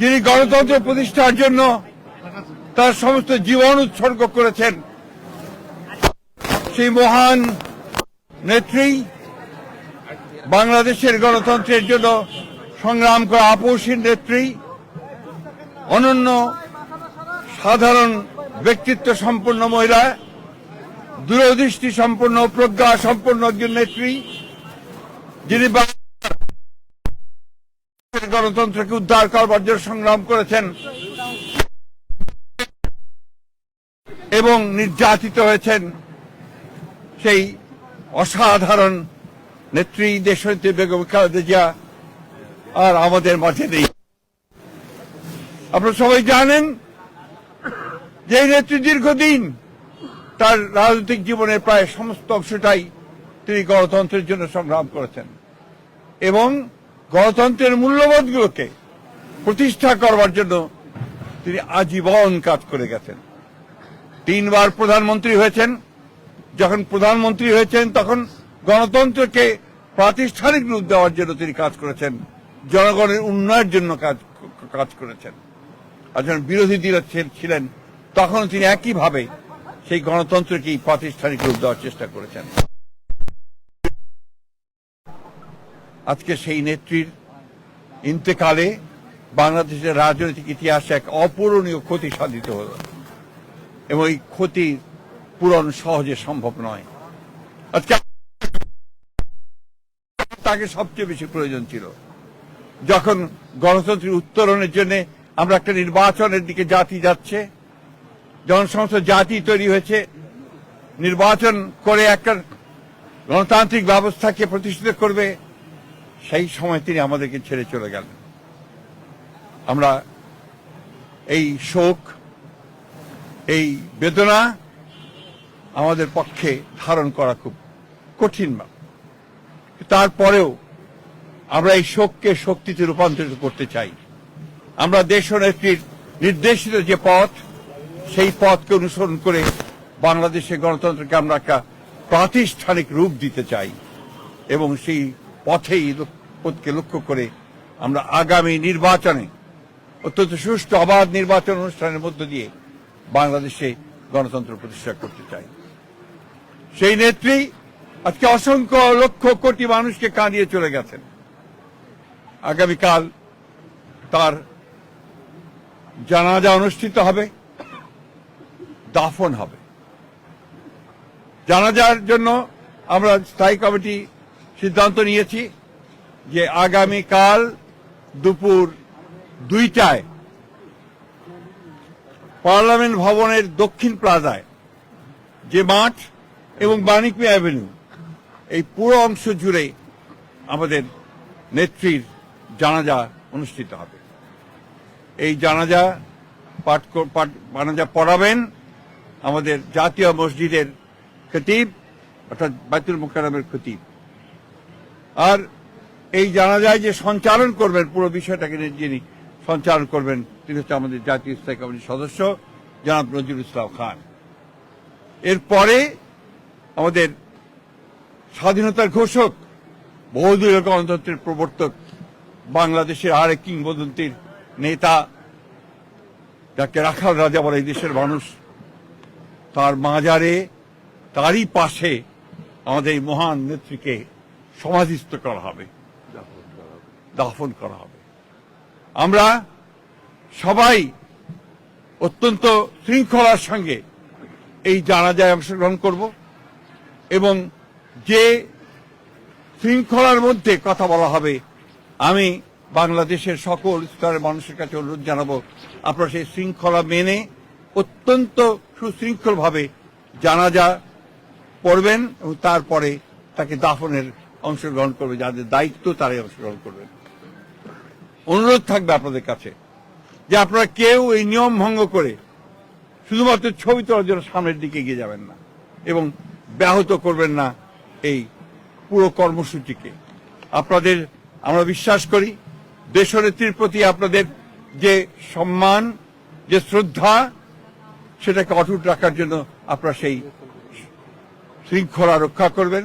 যিনি গণতন্ত্র প্রতিষ্ঠার জন্য তার সমস্ত জীবন উৎসর্গ করেছেন, সেই মহান নেত্রী বাংলাদেশের গণতন্ত্রের জন্য সংগ্রাম করা আপসীর নেত্রী, অনন্য সাধারণ ব্যক্তিত্ব সম্পন্ন মহিলা, দূরদৃষ্টি সম্পন্ন, প্রজ্ঞা সম্পন্ন একজন নেত্রী, যিনি বাংলাদেশের গণতন্ত্রকে উদ্ধার করবার জন্য সংগ্রাম করেছেন এবং নির্যাতিত হয়েছেন সেই অসাধারণ নেত্রী দেশনেত্রী বেগম খালেদা জিয়া আর আমাদের মাঝে নেই। আপনারা সবাই জানেন যে নেত্রী দীর্ঘদিন তার রাজনৈতিক জীবনের প্রায় সমস্ত অংশটাই তিনি গণতন্ত্রের জন্য সংগ্রাম করেছেন এবং গণতন্ত্রের মূল্যবোধগুলোকে প্রতিষ্ঠা করবার জন্য তিনি আজীবন কাজ করে গেছেন। তিনবার প্রধানমন্ত্রী হয়েছেন। যখন প্রধানমন্ত্রী হয়েছেন, তখন গণতন্ত্রকে প্রাতিষ্ঠানিক রূপ দেওয়ার জন্য তিনি কাজ করেছেন। জনগণের উন্নয়নের জন্য কাজ কাজ করেছেন। আর যখন বিরোধী দল ছিলেন তখন তিনি একইভাবে সেই গণতন্ত্রকেই প্রাতিষ্ঠানিক রূপ দেওয়ার চেষ্টা করেছেন। আজকে সেই নেত্রীর ইন্তেকালে বাংলাদেশের রাজনৈতিক ইতিহাসে এক অপূরণীয় ক্ষতি সাধিত হল। এবং এই ক্ষতি পূরণ সহজে সম্ভব নয়। আজকে তাকে সবচেয়ে বেশি প্রয়োজন ছিল। যখন গণতন্ত্রের উত্তরণের জন্য আমরা একটা নির্বাচনের দিকে জাতি যাচ্ছে যখন সমস্ত জাতি তৈরি হয়েছে, নির্বাচন করে একটা গণতান্ত্রিক ব্যবস্থাকে প্রতিষ্ঠিত করবে সেই সময় তিনি আমাদেরকে ছেড়ে চলে গেলেন আমরা এই শোক, এই বেদনা আমাদের পক্ষে ধারণ করা খুব কঠিন। তারপরেও আমরা এই শোককে শক্তিতে রূপান্তরিত করতে চাই আমরা দেশ নেত্রীর নির্দেশিত যে পথ, সেই পথকে অনুসরণ করে বাংলাদেশের গণতন্ত্রকে আমরা একটা প্রাতিষ্ঠানিক রূপ দিতে চাই এবং সেই পথেই পথকে লক্ষ্য করে আমরা আগামী নির্বাচনে অত্যন্ত সুষ্ঠু অবাধ নির্বাচন অনুষ্ঠানের মধ্য দিয়ে বাংলাদেশে গণতন্ত্র প্রতিষ্ঠা করতে চাই। সেই নেত্রী আজকে অসংখ্য লক্ষ কোটি মানুষকে কাঁদিয়ে চলে গেছেন। আগামীকাল তার জানাজা অনুষ্ঠিত হবে, দাফন হবে। জানাজার জন্য আমরা স্থায়ী কমিটি সিদ্ধান্ত নিয়েছি যে আগামীকাল দুপুর দুইটায় পার্লামেন্ট ভবনের দক্ষিণ প্লাজায় যে মাঠ এবং বাণিকমি অ্যাভিনিউ, এই পুরো অংশ জুড়ে আমাদের নেত্রীর জানাজা অনুষ্ঠিত হবে। এই জানাজা পাঠ জানাজা পড়াবেন আমাদের জাতীয় মসজিদের খতিব, অর্থাৎ বাইতুল মোকারমের খতিব। আর এই জানাজায় যে সঞ্চালন করবেন, পুরো বিষয়টাকে যিনি সঞ্চালন করবেন, তিনি হচ্ছে আমাদের জাতীয় স্থায়ী কমিটির সদস্য, জনাব নজরুল ইসলাম খান। এরপরে আমাদের স্বাধীনতার ঘোষক, বহুদলীয় গণতন্ত্রের প্রবর্তক, বাংলাদেশের আরেক কিংবদন্তির নেতা যাকে রাখাল রাজা বলে এই দেশের মানুষ। তার মাজারে, তারই পাশে আমাদের এই মহান নেত্রীকে সমাধিস্থ করা হবে। দাফন করা হবে। আমরা সবাই অত্যন্ত শৃঙ্খলার সঙ্গে এই জানাজায় অংশগ্রহণ করব এবং যে শৃঙ্খলার মধ্যে কথা বলা হবে, আমি বাংলাদেশের সকল স্তরের মানুষের কাছে অনুরোধ জানাব, আপনারা সেই শৃঙ্খলা মেনে অত্যন্ত সুশৃঙ্খলভাবে জানাজা পড়বেন এবং তারপরে তাকে দাফনের অংশগ্রহণ করবে, যাদের দায়িত্ব তারাই অংশগ্রহণ করবেন অনুরোধ থাকবে আপনাদের কাছে যে আপনারা কেউ এই নিয়ম ভঙ্গ করে শুধুমাত্র ছবি তোলার জন্য সামনের দিকে এগিয়ে যাবেন না এবং ব্যাহত করবেন না এই পুরো কর্মসূচিকে। আপনাদের আমরা বিশ্বাস করি, দেশনেত্রীর প্রতি আপনাদের যে সম্মান, যে শ্রদ্ধা, সেটাকে অটুট রাখার জন্য আপনারা সেই শৃঙ্খলা রক্ষা করবেন।